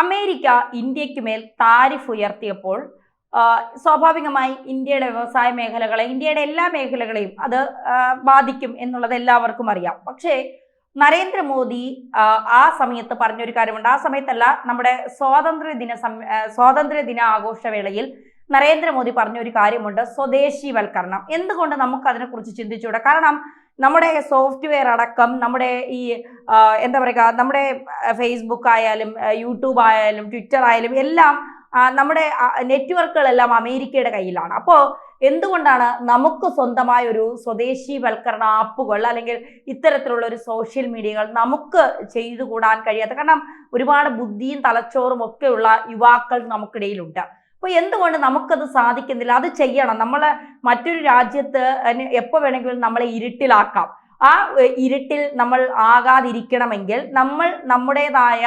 America ഇന്ത്യയ്ക്ക് മേൽ tariff ഉയർത്തിയപ്പോൾ സ്വാഭാവികമായി ഇന്ത്യയുടെ വ്യവസായ മേഖലകളെ ഇന്ത്യയുടെ എല്ലാ മേഖലകളെയും അത് ബാധിക്കും എന്നുള്ളത് എല്ലാവർക്കും അറിയാം. പക്ഷേ നരേന്ദ്രമോദി ആ, സമയത്ത് പറഞ്ഞൊരു കാര്യമുണ്ട്. ആ സമയത്തല്ല നമ്മുടെ സ്വാതന്ത്ര്യ ദിന സ്വാതന്ത്ര്യ ദിന ആഘോഷവേളയിൽ നരേന്ദ്രമോദി പറഞ്ഞൊരു കാര്യമുണ്ട് സ്വദേശിവൽക്കരണം. എന്തുകൊണ്ട് നമുക്ക് അതിനെക്കുറിച്ച് ചിന്തിച്ചുകൂടാ കാരണം നമ്മുടെ സോഫ്റ്റ്വെയർ അടക്കം നമ്മുടെ ഈ എന്താ പറയുക നമ്മുടെ ഫേസ്ബുക്ക് ആയാലും യൂട്യൂബ് ആയാലും ട്വിറ്റർ ആയാലും എല്ലാം നമ്മുടെ നെറ്റ്വർക്കുകളെല്ലാം അമേരിക്കയുടെ കയ്യിലാണ്. അപ്പോൾ എന്തുകൊണ്ടാണ് നമുക്ക് സ്വന്തമായ ഒരു സ്വദേശീവൽക്കരണ ആപ്പുകൾ അല്ലെങ്കിൽ ഇത്തരത്തിലുള്ള ഒരു സോഷ്യൽ മീഡിയകൾ നമുക്ക് ചെയ്തു കൂടാൻ കഴിയാത്ത? കാരണം ഒരുപാട് ബുദ്ധിയും തലച്ചോറും ഒക്കെയുള്ള യുവാക്കൾ നമുക്കിടയിലുണ്ട്. അപ്പോൾ എന്തുകൊണ്ട് നമുക്കത് സാധിക്കുന്നില്ല? അത് ചെയ്യണം. നമ്മൾ മറ്റൊരു രാജ്യത്ത് എപ്പോൾ വേണമെങ്കിലും നമ്മളെ ഇരുട്ടിലാക്കാം. ആ ഇരുട്ടിൽ നമ്മൾ ആകാതിരിക്കണമെങ്കിൽ നമ്മൾ നമ്മുടേതായ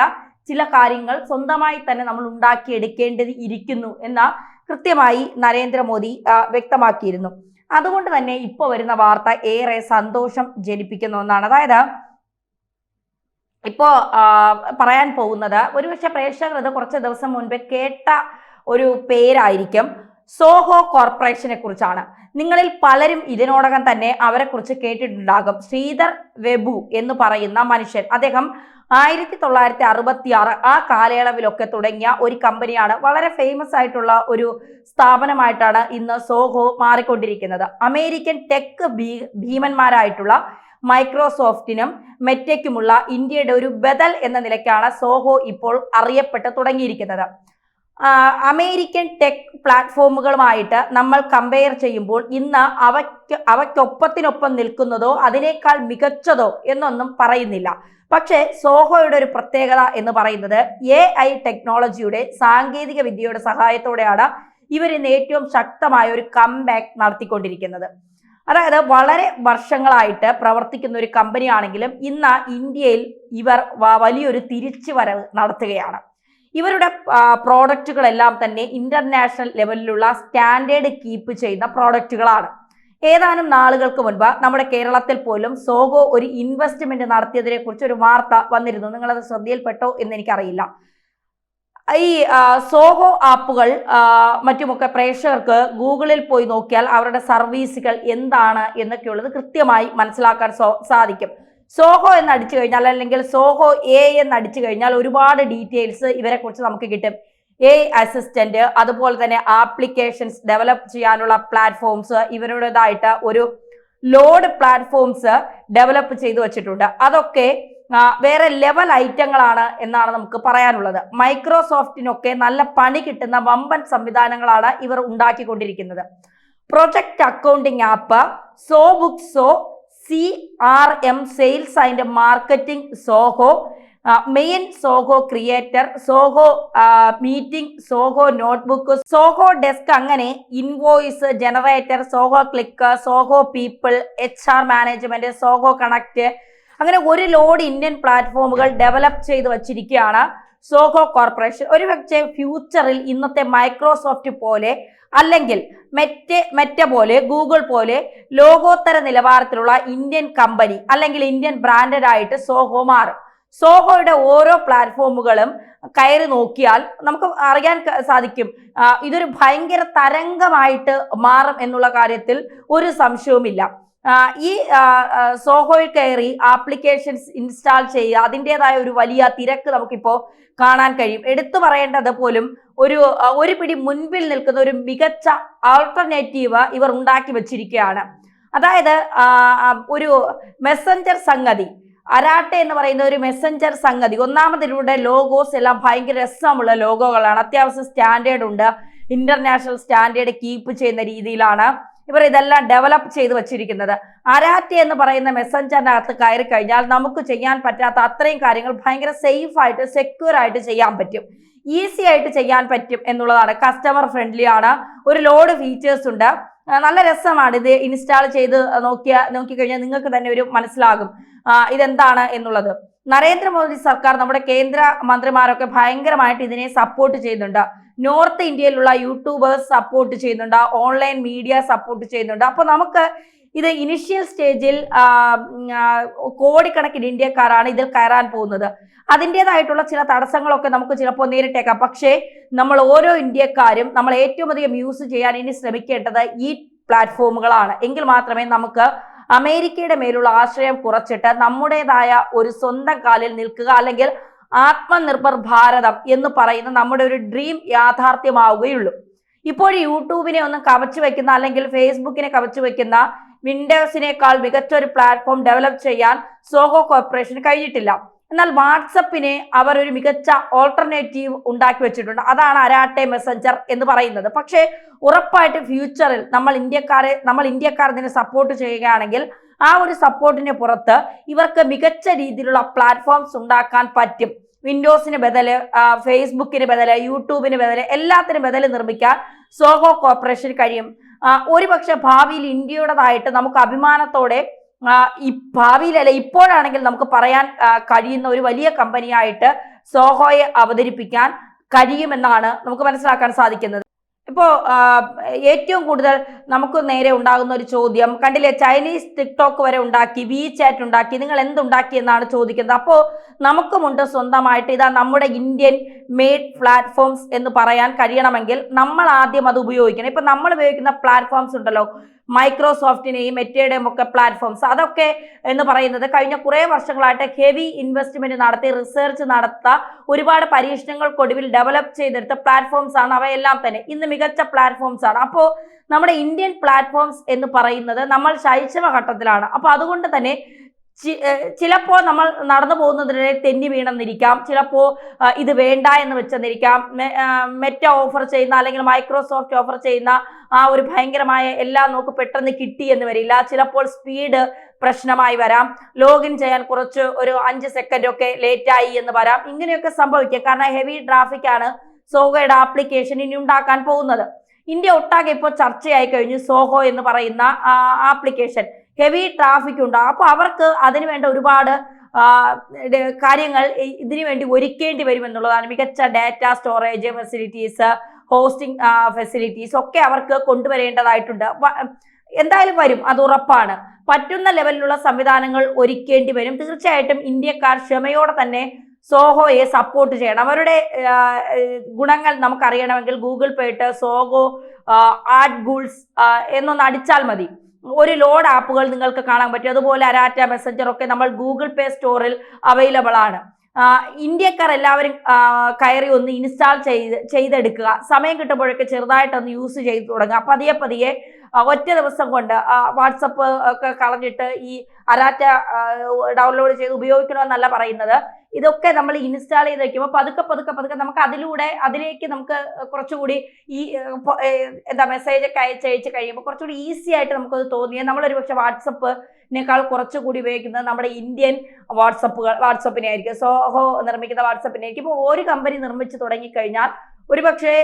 ചില കാര്യങ്ങൾ സ്വന്തമായി തന്നെ നമ്മൾ ഉണ്ടാക്കിയെടുക്കേണ്ടത് ഇരിക്കുന്നു എന്ന കൃത്യമായി നരേന്ദ്രമോദി വ്യക്തമാക്കിയിരുന്നു. അതുകൊണ്ട് തന്നെ ഇപ്പോൾ വരുന്ന വാർത്ത ഏറെ സന്തോഷം ജനിപ്പിക്കുന്ന ഒന്നാണ്. അതായത് ഇപ്പോൾ പറയാൻ പോകുന്നത് ഒരുപക്ഷെ പ്രേക്ഷകർ ഇത് കുറച്ച് ദിവസം മുൻപ് കേട്ട ഒരു പേരായിരിക്കും സോഹോ കോർപ്പറേഷനെ കുറിച്ചാണ്. നിങ്ങളിൽ പലരും ഇതിനോടകം തന്നെ അവരെക്കുറിച്ച് കേട്ടിട്ടുണ്ടാകും. ശ്രീധർ വെബു എന്ന് പറയുന്ന മനുഷ്യൻ. അദ്ദേഹം ആയിരത്തി തൊള്ളായിരത്തി അറുപത്തി ആറ് ആ കാലയളവിലൊക്കെ തുടങ്ങിയ ഒരു കമ്പനിയാണ്. വളരെ ഫേമസ് ആയിട്ടുള്ള ഒരു സ്ഥാപനമായിട്ടാണ് ഇന്ന് സോഹോ മാറിക്കൊണ്ടിരിക്കുന്നത്. അമേരിക്കൻ ടെക് ഭീ ഭീമന്മാരായിട്ടുള്ള മൈക്രോസോഫ്റ്റിനും മെറ്റയ്ക്കുമുള്ള ഇന്ത്യയുടെ ഒരു ബദൽ എന്ന നിലയ്ക്കാണ് സോഹോ ഇപ്പോൾ അറിയപ്പെട്ട് തുടങ്ങിയിരിക്കുന്നത്. അമേരിക്കൻ ടെക് പ്ലാറ്റ്ഫോമുകളുമായിട്ട് നമ്മൾ കമ്പയർ ചെയ്യുമ്പോൾ ഇന്ന് അവയ്ക്ക് അവയ്ക്കൊപ്പത്തിനൊപ്പം നിൽക്കുന്നതോ അതിനേക്കാൾ മികച്ചതോ എന്നൊന്നും പറയുന്നില്ല. പക്ഷേ സോഹോയുടെ ഒരു പ്രത്യേകത എന്ന് പറയുന്നത് എ ഐ ടെക്നോളജിയുടെ സാങ്കേതിക വിദ്യയുടെ സഹായത്തോടെയാണ് ഇവർ ഇന്ന് ഏറ്റവും ശക്തമായ ഒരു കംബാക്ക് നടത്തിക്കൊണ്ടിരിക്കുന്നത്. അതായത് വളരെ വർഷങ്ങളായിട്ട് പ്രവർത്തിക്കുന്ന ഒരു കമ്പനിയാണെങ്കിലും ഇന്ന് ഇന്ത്യയിൽ ഇവർ വലിയൊരു തിരിച്ചുവരവ് നടത്തുകയാണ്. ഇവരുടെ പ്രോഡക്റ്റുകളെല്ലാം തന്നെ ഇന്റർനാഷണൽ ലെവലിലുള്ള സ്റ്റാൻഡേർഡ് കീപ്പ് ചെയ്യുന്ന പ്രോഡക്റ്റുകളാണ്. ഏതാനും നാളുകൾക്ക് മുൻപ് നമ്മുടെ കേരളത്തിൽ പോലും സോഗോ ഒരു ഇൻവെസ്റ്റ്മെന്റ് നടത്തിയതിനെ കുറിച്ച് ഒരു വാർത്ത വന്നിരുന്നു. നിങ്ങളത് ശ്രദ്ധയിൽപ്പെട്ടോ എന്ന് എനിക്കറിയില്ല. ഈ സോഹോ ആപ്പുകൾ മറ്റുമൊക്കെ പ്രേക്ഷകർക്ക് ഗൂഗിളിൽ പോയി നോക്കിയാൽ അവരുടെ സർവീസുകൾ എന്താണ് എന്നൊക്കെയുള്ളത് കൃത്യമായി മനസ്സിലാക്കാൻ സാധിക്കും. സോഹോ എന്ന് അടിച്ചു കഴിഞ്ഞാൽ അല്ലെങ്കിൽ സോഹോ എ എന്ന് അടിച്ചു കഴിഞ്ഞാൽ ഒരുപാട് ഡീറ്റെയിൽസ് ഇവരെ കുറിച്ച് നമുക്ക് കിട്ടും. എ അസിസ്റ്റന്റ് അതുപോലെ തന്നെ ആപ്ലിക്കേഷൻസ് ഡെവലപ്പ് ചെയ്യാനുള്ള പ്ലാറ്റ്ഫോംസ് ഇവരുടേതായിട്ട് ഒരു ലോഡ് പ്ലാറ്റ്ഫോംസ് ഡെവലപ്പ് ചെയ്തു വച്ചിട്ടുണ്ട്. അതൊക്കെ വേറെ ലെവൽ ഐറ്റങ്ങളാണ് എന്നാണ് നമുക്ക് പറയാനുള്ളത്. മൈക്രോസോഫ്റ്റിനൊക്കെ നല്ല പണി കിട്ടുന്ന വമ്പൻ സംവിധാനങ്ങളാണ് ഇവർ ഉണ്ടാക്കിക്കൊണ്ടിരിക്കുന്നത്. Project accounting app so book so C R M sales അതിന്റെ marketing Zoho main Zoho creator Zoho meeting Zoho notebook Zoho desk അങ്ങനെ invoice generator Zoho click Zoho people H R management Zoho connect അങ്ങനെ ഒരു load Indian പ്ലാറ്റ്ഫോമുകൾ develop ചെയ്ത് വച്ചിരിക്കുകയാണ് Zoho corporation ഒരു പക്ഷേ ഫ്യൂച്ചറിൽ ഇന്നത്തെ മൈക്രോസോഫ്റ്റ് പോലെ അല്ലെങ്കിൽ മെറ്റ മെറ്റ പോലെ ഗൂഗിൾ പോലെ ലോകോത്തര നിലവാരത്തിലുള്ള ഇന്ത്യൻ കമ്പനി അല്ലെങ്കിൽ ഇന്ത്യൻ ബ്രാൻഡഡ് ആയിട്ട് സോഹോ മാറും. സോഹോയുടെ ഓരോ പ്ലാറ്റ്ഫോമുകളും കയറി നോക്കിയാൽ നമുക്ക് അറിയാൻ സാധിക്കും. ഇതൊരു ഭയങ്കര തരംഗമായിട്ട് മാറും എന്നുള്ള കാര്യത്തിൽ ഒരു സംശയവുമില്ല. ഈ സോഹോയിൽ കയറി ആപ്ലിക്കേഷൻസ് ഇൻസ്റ്റാൾ ചെയ്യുക അതിന്റെതായ ഒരു വലിയ തിരക്ക് നമുക്കിപ്പോൾ കാണാൻ കഴിയും. എടുത്തു പറയേണ്ടത് പോലും ഒരു ഒരു പിടി മുൻപിൽ നിൽക്കുന്ന ഒരു മികച്ച ആൾട്ടർനേറ്റീവ് ഇവർ ഉണ്ടാക്കി വച്ചിരിക്കുകയാണ്. അതായത് ഒരു മെസ്സഞ്ചർ സംഗതി അരാട്ടെ എന്ന് പറയുന്ന ഒരു മെസ്സഞ്ചർ സംഗതി ഒന്നാമതിലൂടെ ലോഗോസ് എല്ലാം ഭയങ്കര രസമുള്ള ലോഗോകളാണ്. അത്യാവശ്യം സ്റ്റാൻഡേർഡ് ഉണ്ട്. ഇന്റർനാഷണൽ സ്റ്റാൻഡേർഡ് കീപ്പ് ചെയ്യുന്ന രീതിയിലാണ് ഇവർ ഇതെല്ലാം ഡെവലപ്പ് ചെയ്ത് വെച്ചിരിക്കുന്നത്. അരാറ്റി എന്ന് പറയുന്ന മെസ്സഞ്ചറിനകത്ത് കയറി കഴിഞ്ഞാൽ നമുക്ക് ചെയ്യാൻ പറ്റാത്ത അത്രയും കാര്യങ്ങൾ ഭയങ്കര സേഫ് ആയിട്ട് സെക്യൂർ ആയിട്ട് ചെയ്യാൻ പറ്റും. ഈസി ആയിട്ട് ചെയ്യാൻ പറ്റും എന്നുള്ളതാണ്. കസ്റ്റമർ ഫ്രണ്ട്ലി ആണ്. ഒരു ലോഡ് ഫീച്ചേഴ്സ് ഉണ്ട്. നല്ല രസമാണ് ഇത് ഇൻസ്റ്റാൾ ചെയ്ത് നോക്കിയ നോക്കിക്കഴിഞ്ഞാൽ നിങ്ങൾക്ക് തന്നെ ഒരു മനസ്സിലാകും. ഇതെന്താണ് എന്നുള്ളത്. നരേന്ദ്രമോദി സർക്കാർ നമ്മുടെ കേന്ദ്ര മന്ത്രിമാരൊക്കെ ഭയങ്കരമായിട്ട് ഇതിനെ സപ്പോർട്ട് ചെയ്യുന്നുണ്ട്. നോർത്ത് ഇന്ത്യയിലുള്ള യൂട്യൂബേഴ്സ് സപ്പോർട്ട് ചെയ്യുന്നുണ്ട് ഓൺലൈൻ മീഡിയ സപ്പോർട്ട് ചെയ്യുന്നുണ്ട്. അപ്പോൾ നമുക്ക് ഇത് ഇനിഷ്യൽ സ്റ്റേജിൽ കോടിക്കണക്കിന് ഇന്ത്യക്കാരാണ് ഇതിൽ കയറാൻ പോകുന്നത്. അതിന്റെതായിട്ടുള്ള ചില തടസ്സങ്ങളൊക്കെ നമുക്ക് ചിലപ്പോൾ നേരിട്ടേക്കാം. പക്ഷേ നമ്മൾ ഓരോ ഇന്ത്യക്കാരും നമ്മൾ ഏറ്റവും അധികം യൂസ് ചെയ്യാൻ ഇനി ശ്രമിക്കേണ്ടത് ഈ പ്ലാറ്റ്ഫോമുകളാണ് എങ്കിൽ മാത്രമേ നമുക്ക് അമേരിക്കയുടെ മേലുള്ള ആശ്രയം കുറച്ചിട്ട് നമ്മുടേതായ ഒരു സ്വന്തം കാലിൽ നിൽക്കുക. അല്ലെങ്കിൽ ആത്മനിർഭർ ഭാരതം എന്ന് പറയുന്ന നമ്മുടെ ഒരു ഡ്രീം യാഥാർത്ഥ്യമാവുകയുള്ളൂ. ഇപ്പോൾ യൂട്യൂബിനെ ഒന്ന് കവച്ചു വെക്കുന്ന അല്ലെങ്കിൽ ഫേസ്ബുക്കിനെ കവച്ചു വെക്കുന്ന വിൻഡോസിനേക്കാൾ മികച്ച ഒരു പ്ലാറ്റ്ഫോം ഡെവലപ്പ് ചെയ്യാൻ സോഹോ കോർപ്പറേഷന് കഴിഞ്ഞിട്ടില്ല. എന്നാൽ വാട്സപ്പിനെ അവർ ഒരു മികച്ച ഓൾട്ടർനേറ്റീവ് ഉണ്ടാക്കി വെച്ചിട്ടുണ്ട്. അതാണ് അരാട്ടെ മെസ്സഞ്ചർ എന്ന് പറയുന്നത്. പക്ഷേ ഉറപ്പായിട്ട് ഫ്യൂച്ചറിൽ നമ്മൾ ഇന്ത്യക്കാരെ നമ്മൾ ഇന്ത്യക്കാർ ഇതിനെ സപ്പോർട്ട് ചെയ്യുകയാണെങ്കിൽ ആ ഒരു സപ്പോർട്ടിന് പുറത്ത് ഇവർക്ക് മികച്ച രീതിയിലുള്ള പ്ലാറ്റ്ഫോംസ് ഉണ്ടാക്കാൻ പറ്റും. വിൻഡോസിന് ബദൽ ഫേസ്ബുക്കിന് ബദൽ യൂട്യൂബിന് ബദൽ എല്ലാത്തിനും ബദൽ നിർമ്മിക്കാൻ സോഹോ കോർപ്പറേഷൻ കഴിയും. ഒരുപക്ഷെ ഭാവിയിൽ ഇന്ത്യയുടേതായിട്ട് നമുക്ക് അഭിമാനത്തോടെ ഈ ഭാവിയിലല്ല ഇപ്പോഴാണെങ്കിൽ നമുക്ക് പറയാൻ കഴിയുന്ന ഒരു വലിയ കമ്പനിയായിട്ട് സോഹോയെ അവതരിപ്പിക്കാൻ കഴിയുമെന്നാണ് നമുക്ക് മനസ്സിലാക്കാൻ സാധിക്കുന്നത്. ഇപ്പോൾ ഏറ്റവും കൂടുതൽ നമുക്ക് നേരെ ഉണ്ടാകുന്ന ഒരു ചോദ്യം കണ്ടില്ലേ ചൈനീസ് ടിക്ടോക്ക് വരെ ഉണ്ടാക്കി വി ചാറ്റ് ഉണ്ടാക്കി നിങ്ങൾ എന്തുണ്ടാക്കി എന്നാണ് ചോദിക്കുന്നത്. അപ്പോൾ നമുക്കുമുണ്ട് സ്വന്തമായിട്ട് ഇതാ നമ്മുടെ ഇന്ത്യൻ മെയ്ഡ് പ്ലാറ്റ്ഫോംസ് എന്ന് പറയാൻ കഴിയണമെങ്കിൽ നമ്മൾ ആദ്യം അത് ഉപയോഗിക്കണം. ഇപ്പം നമ്മൾ ഉപയോഗിക്കുന്ന പ്ലാറ്റ്ഫോംസ് ഉണ്ടല്ലോ മൈക്രോസോഫ്റ്റിനെയും മെറ്റയുടെയും ഒക്കെ പ്ലാറ്റ്ഫോംസ് അതൊക്കെ എന്ന് പറയുന്നത് കഴിഞ്ഞ കുറേ വർഷങ്ങളായിട്ട് ഹെവി ഇൻവെസ്റ്റ്മെന്റ് നടത്തി റിസർച്ച് നടത്ത ഒരുപാട് പരീക്ഷണങ്ങൾക്കൊടുവിൽ ഡെവലപ്പ് ചെയ്തെടുത്ത പ്ലാറ്റ്ഫോംസ് ആണ്. അവയെല്ലാം തന്നെ ഇന്ന് മികച്ച പ്ലാറ്റ്ഫോംസ് ആണ്. അപ്പോൾ നമ്മുടെ ഇന്ത്യൻ പ്ലാറ്റ്ഫോംസ് എന്ന് പറയുന്നത് നമ്മൾ ശൈശവ ഘട്ടത്തിലാണ്. അപ്പോൾ അതുകൊണ്ട് തന്നെ ചിലപ്പോൾ നമ്മൾ നടന്നു പോകുന്നതിനിടെ തെന്നി വീണെന്നിരിക്കാം. ചിലപ്പോൾ ഇത് വേണ്ട എന്ന് വെച്ചെന്നിരിക്കാം. മെറ്റ ഓഫർ ചെയ്യുന്ന അല്ലെങ്കിൽ മൈക്രോസോഫ്റ്റ് ഓഫർ ചെയ്യുന്ന ആ ഒരു ഭയങ്കരമായ എല്ലാം നോക്ക് പെട്ടെന്ന് കിട്ടി എന്ന് വരില്ല. ചിലപ്പോൾ സ്പീഡ് പ്രശ്നമായി വരാം. ലോഗിൻ ചെയ്യാൻ കുറച്ച് ഒരു അഞ്ച് സെക്കൻഡ് ഒക്കെ ലേറ്റ് ആയി എന്ന് വരാം. ഇങ്ങനെയൊക്കെ സംഭവിക്കാം. കാരണം ഹെവി ട്രാഫിക് ആണ് സോഹോയുടെ ആപ്ലിക്കേഷൻ ഇനി ഉണ്ടാക്കാൻ പോകുന്നത്. ഇന്ത്യ ഒട്ടാകെ ഇപ്പോൾ ചർച്ചയായി കഴിഞ്ഞു. സോഹോ എന്ന് പറയുന്ന ആപ്ലിക്കേഷൻ ഹെവി ട്രാഫിക് ഉണ്ടാകും അപ്പോൾ അവർക്ക് അതിന് വേണ്ട ഒരുപാട് കാര്യങ്ങൾ ഇതിനു വേണ്ടി ഒരുക്കേണ്ടി വരും എന്നുള്ളതാണ് മികച്ച data storage facilities hosting facilities ഒക്കെ അവർക്ക് കൊണ്ടുവരേണ്ടതായിട്ടുണ്ട്. എന്തായാലും വരും അത് ഉറപ്പാണ്. പറ്റുന്ന ലെവലിലുള്ള സംവിധാനങ്ങൾ ഒരുക്കേണ്ടി വരും. തീർച്ചയായിട്ടും ഇന്ത്യക്കാർ ക്ഷമയോടെ തന്നെ സോഹോയെ സപ്പോർട്ട് ചെയ്യണം. അവരുടെ ഗുണങ്ങൾ നമുക്കറിയണമെങ്കിൽ ഗൂഗിൾ പേട്ട് സോഹോ ആഡ് ഗൂൾസ് എന്നൊന്ന് അടിച്ചാൽ മതി. ഒരു ലോഡ് ആപ്പുകൾ നിങ്ങൾക്ക് കാണാൻ പറ്റും. അതുപോലെ അരാറ്റ മെസ്സഞ്ചർ ഒക്കെ നമ്മൾ ഗൂഗിൾ പേ സ്റ്റോറിൽ അവൈലബിൾ ആണ്. ഇന്ത്യക്കാർ എല്ലാവരും കയറി ഒന്ന് ഇൻസ്റ്റാൾ ചെയ്ത് ചെയ്തെടുക്കുക. സമയം കിട്ടുമ്പോഴൊക്കെ ചെറുതായിട്ടൊന്ന് യൂസ് ചെയ്ത് തുടങ്ങുക. പതിയെ പതിയെ ഒറ്റ ദിവസം കൊണ്ട് വാട്സപ്പ് ഒക്കെ കളഞ്ഞിട്ട് ഈ അരാറ്റ ഡൗൺലോഡ് ചെയ്ത് ഉപയോഗിക്കണമെന്നല്ല പറയുന്നത്. ഇതൊക്കെ നമ്മൾ ഇൻസ്റ്റാൾ ചെയ്ത് വെക്കുമ്പോൾ പതുക്കെ പതുക്കെ പതുക്കെ നമുക്ക് അതിലൂടെ അതിലേക്ക് നമുക്ക് കുറച്ചുകൂടി ഈ എന്താ മെസ്സേജ് ഒക്കെ അയച്ച് അയച്ച് കഴിയുമ്പോൾ കുറച്ചുകൂടി ഈസി ആയിട്ട് നമുക്കത് തോന്നിയത് നമ്മളൊരു പക്ഷെ വാട്സപ്പിനേക്കാൾ കുറച്ചുകൂടി ഉപയോഗിക്കുന്നത് നമ്മുടെ ഇന്ത്യൻ വാട്സപ്പുകൾ വാട്സപ്പിനെ ആയിരിക്കും സോഹോ നിർമ്മിക്കുന്ന വാട്സപ്പിനെ ആയിരിക്കും ഇപ്പോൾ ഒരു കമ്പനി നിർമ്മിച്ച് തുടങ്ങിക്കഴിഞ്ഞാൽ ഒരുപക്ഷെ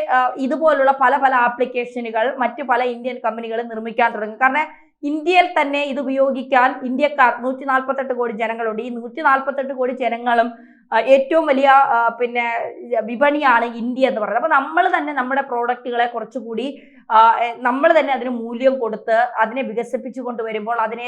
ഇതുപോലുള്ള പല പല ആപ്ലിക്കേഷനുകൾ മറ്റു പല ഇന്ത്യൻ കമ്പനികൾ നിർമ്മിക്കാൻ തുടങ്ങും. കാരണം ഇന്ത്യയിൽ തന്നെ ഇത് ഉപയോഗിക്കാൻ ഇന്ത്യക്കാർ നൂറ്റി നാൽപ്പത്തെട്ട് കോടി ജനങ്ങളുണ്ട്. ഈ നൂറ്റി നാൽപ്പത്തെട്ട് കോടി ജനങ്ങളും ഏറ്റവും വലിയ പിന്നെ വിപണിയാണ് ഇന്ത്യ എന്ന് പറയുന്നത്. അപ്പൊ നമ്മൾ തന്നെ നമ്മുടെ പ്രോഡക്റ്റുകളെ കുറച്ചുകൂടി നമ്മൾ തന്നെ അതിന് മൂല്യം കൊടുത്ത് അതിനെ വികസിപ്പിച്ചു കൊണ്ടുവരുമ്പോൾ അതിനെ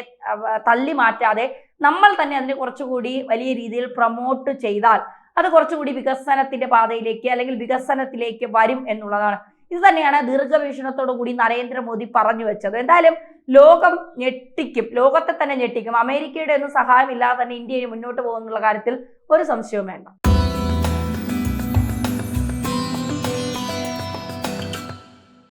തള്ളി മാറ്റാതെ നമ്മൾ തന്നെ അതിനെ കുറച്ചുകൂടി വലിയ രീതിയിൽ പ്രൊമോട്ട് ചെയ്താൽ അത് കുറച്ചുകൂടി വികസനത്തിന്റെ പാതയിലേക്ക് അല്ലെങ്കിൽ വികസനത്തിലേക്ക് വരും എന്നുള്ളതാണ്. ഇത് തന്നെയാണ് ദീർഘവീക്ഷണത്തോടു കൂടി നരേന്ദ്രമോദി പറഞ്ഞു വെച്ചത്. എന്തായാലും ലോകം ഞെട്ടിക്കും ലോകത്തെ തന്നെ ഞെട്ടിക്കും. അമേരിക്കയുടെ ഒന്നും സഹായമില്ലാതെ തന്നെ ഇന്ത്യയിൽ ഇനി മുന്നോട്ട് പോകുന്നുള്ള കാര്യത്തിൽ ഒരു സംശയവും വേണ്ട.